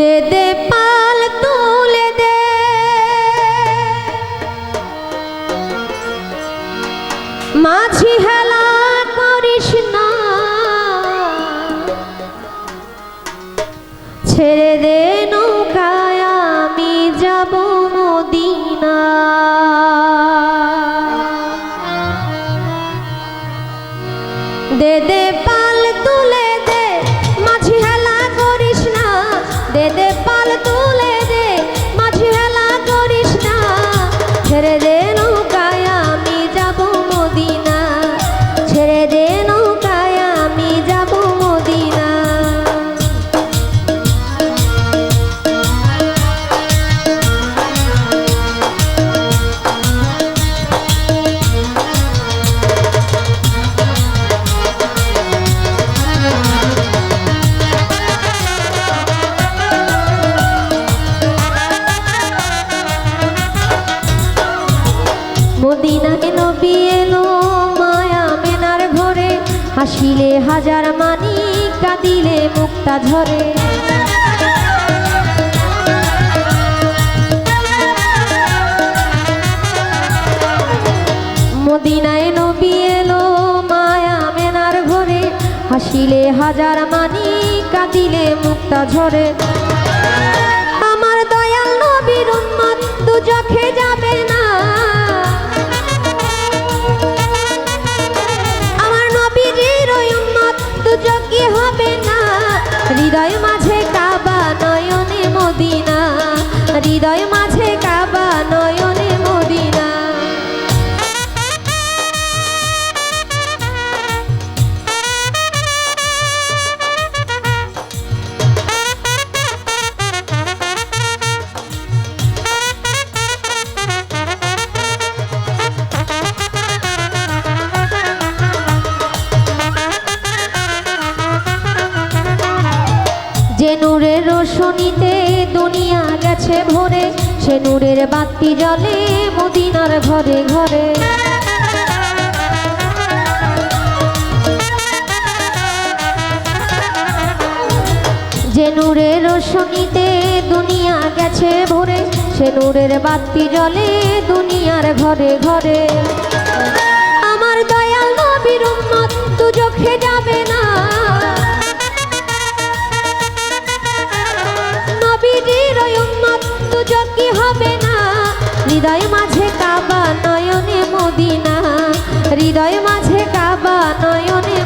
দে দে পাল তুলে দে। মাঝি হেলা করিস না। ছেড়ে দে দে দে মদিনায় নবী এলো, মায়া মেনার ঘরে। হাসিলে হাজার মানি কাঁদিলে মুক্তা ঝরে। মদিনায় নবী এলো, মায়া মেনার ঘরে। হাসিলে হাজার মানি কাঁদিলে মুক্তা ঝরে। হৃদয় মাঝে কাবা নয়নে মদিনা। যে নূরের রোশনীতে দুনিয়া গেছে ভরে, সে নূরের বাতি জ্বলে মদিনার ঘরে ঘরে। যে নূরের রোশনীতে দুনিয়া গেছে ভরে, সে নূরের বাতি জ্বলে দুনিয়ার ঘরে ঘরে। আমার দয়াল হবে না। হৃদয় মাঝে কাবা নয়নে মদিনা। হৃদয় মাঝে কাবা নয়নে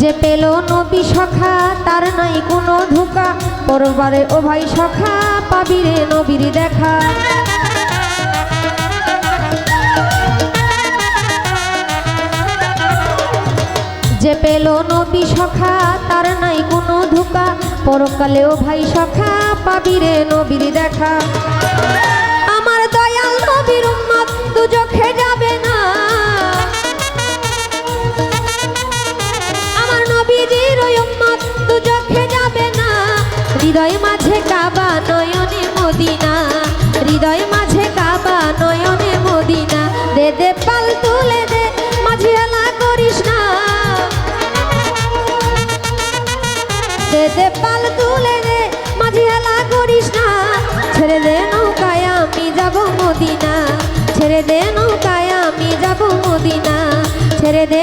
যে পেল নবী সখা, তার নাই কোনো ধোকা। পরবারে ও ভাই সখা পাবিরে নবীর দেখা। যে পেল নবী সখা, তার নাই কোনো ধোকা। পরকালে ও ভাই সখা পাবিরে নবীর দেখা। হৃদয় মাঝে কাবা নয়নে মদিনা। হৃদয় মাঝে কাবা নয়নে মদিনা। দে দে, পাল তুলে দে, মাঝে হেলা করিস না। দে দে, পাল তুলে দে, মাঝে হেলা করিস না। ছেড়ে দে নৌকায় আমি যাব মদিনা। ছেড়ে দে নৌকায় আমি যাব মদিনা। ছেড়ে দে